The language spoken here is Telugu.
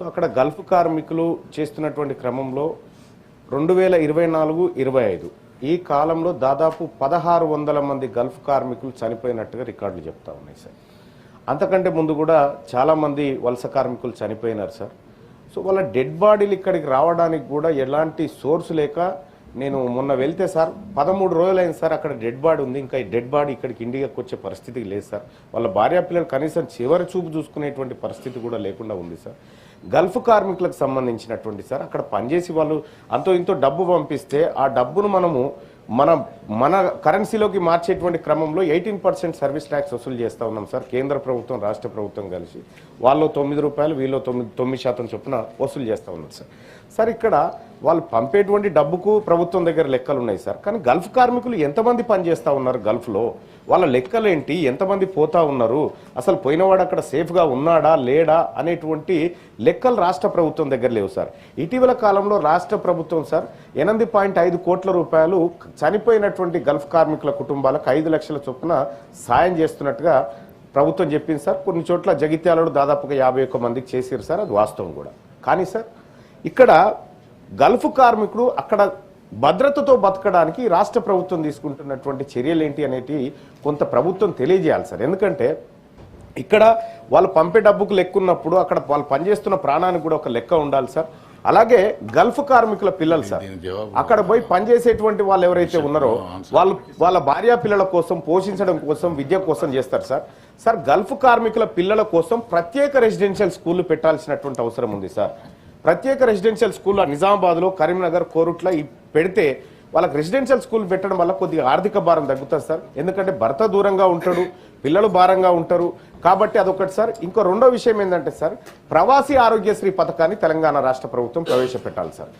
సో అక్కడ గల్ఫ్ కార్మికులు చేస్తున్నటువంటి క్రమంలో రెండు వేల ఇరవై నాలుగు ఇరవై ఐదు ఈ కాలంలో దాదాపు పదహారు వందల మంది గల్ఫ్ కార్మికులు చనిపోయినట్టుగా రికార్డులు చెప్తా ఉన్నాయి సార్. అంతకంటే ముందు కూడా చాలామంది వలస కార్మికులు చనిపోయినారు సార్. సో వాళ్ళ డెడ్ బాడీలు ఇక్కడికి రావడానికి కూడా ఎలాంటి సోర్స్ లేక నేను మొన్న వెళ్తే సార్ పదమూడు రోజులైంది సార్ అక్కడ డెడ్ బాడీ ఉంది. ఇంకా ఈ డెడ్ బాడీ ఇక్కడికి ఇండియాకి వచ్చే పరిస్థితి లేదు సార్. వాళ్ళ భార్య పిల్లలు కనీసం చివరి చూపు చూసుకునేటువంటి పరిస్థితి కూడా లేకుండా ఉంది సార్. గల్ఫ్ కార్మికులకు సంబంధించినటువంటి సార్ అక్కడ పనిచేసి వాళ్ళు అంతో ఇంతో డబ్బు పంపిస్తే ఆ డబ్బును మనము మన మన కరెన్సీలోకి మార్చేటువంటి క్రమంలో ఎయిటీన్ పర్సెంట్ సర్వీస్ ట్యాక్స్ వసూలు చేస్తూ ఉన్నాం సార్ కేంద్ర ప్రభుత్వం రాష్ట్ర ప్రభుత్వం కలిసి. వాళ్ళు తొమ్మిది రూపాయలు వీళ్ళు తొమ్మిది తొమ్మిది శాతం చొప్పున వసూలు చేస్తూ ఉన్నారు సార్. సార్ ఇక్కడ వాళ్ళు పంపేటువంటి డబ్బుకు ప్రభుత్వం దగ్గర లెక్కలు ఉన్నాయి సార్ కానీ గల్ఫ్ కార్మికులు ఎంతమంది పనిచేస్తూ ఉన్నారు గల్ఫ్లో? వాళ్ళ లెక్కలేంటి? ఎంతమంది పోతా ఉన్నారు? అసలు పోయినవాడు అక్కడ సేఫ్గా ఉన్నాడా? లేడా? అనేటువంటి లెక్కలు రాష్ట్ర ప్రభుత్వం దగ్గర లేవు సార్. ఇటీవల కాలంలో రాష్ట్ర ప్రభుత్వం సార్ ఎనిమిది పాయింట్ ఐదు కోట్ల రూపాయలు చనిపోయినటువంటి గల్ఫ్ కార్మికుల కుటుంబాలకు ఐదు లక్షల చొప్పున సాయం చేస్తున్నట్టుగా ప్రభుత్వం చెప్పింది సార్. కొన్ని చోట్ల జగిత్యాలలో దాదాపుగా యాభై ఒక్క మందికి చేసారు సార్. అది వాస్తవం కూడా. కానీ సార్ ఇక్కడ గల్ఫ్ కార్మికుడు అక్కడ భద్రతతో బతకడానికి రాష్ట్ర ప్రభుత్వం తీసుకుంటున్నటువంటి చర్యలు ఏంటి అనేటి కొంత ప్రభుత్వం తెలియజేయాలి సార్. ఎందుకంటే ఇక్కడ వాళ్ళు పంపే డబ్బుకు లెక్క ఉన్నప్పుడు అక్కడ వాళ్ళు పనిచేస్తున్న ప్రాణానికి కూడా ఒక లెక్క ఉండాలి సార్. అలాగే గల్ఫ్ కార్మికుల పిల్లలు సార్. అక్కడ పోయి పనిచేసేటువంటి వాళ్ళు ఎవరైతే ఉన్నారో వాళ్ళు వాళ్ళ భార్యా పిల్లల కోసం పోషించడం కోసం విద్య కోసం చేస్తారు సార్. సార్ గల్ఫ్ కార్మికుల పిల్లల కోసం ప్రత్యేక రెసిడెన్షియల్ స్కూల్ పెట్టాల్సినటువంటి అవసరం ఉంది సార్. ప్రత్యేక రెసిడెన్షియల్ స్కూల్లో నిజామాబాద్లో కరీంనగర్ కోరుట్ల పెడితే వాళ్ళకి రెసిడెన్షియల్ స్కూల్ పెట్టడం వల్ల కొద్దిగా ఆర్థిక భారం తగ్గుతుంది సార్. ఎందుకంటే భర్త దూరంగా ఉంటాడు పిల్లలు భారంగా ఉంటారు. కాబట్టి అదొకటి సార్. ఇంకో రెండో విషయం ఏంటంటే సార్ ప్రవాసీ ఆరోగ్యశ్రీ పథకాన్ని తెలంగాణ రాష్ట్ర ప్రభుత్వం ప్రవేశపెట్టాలి సార్.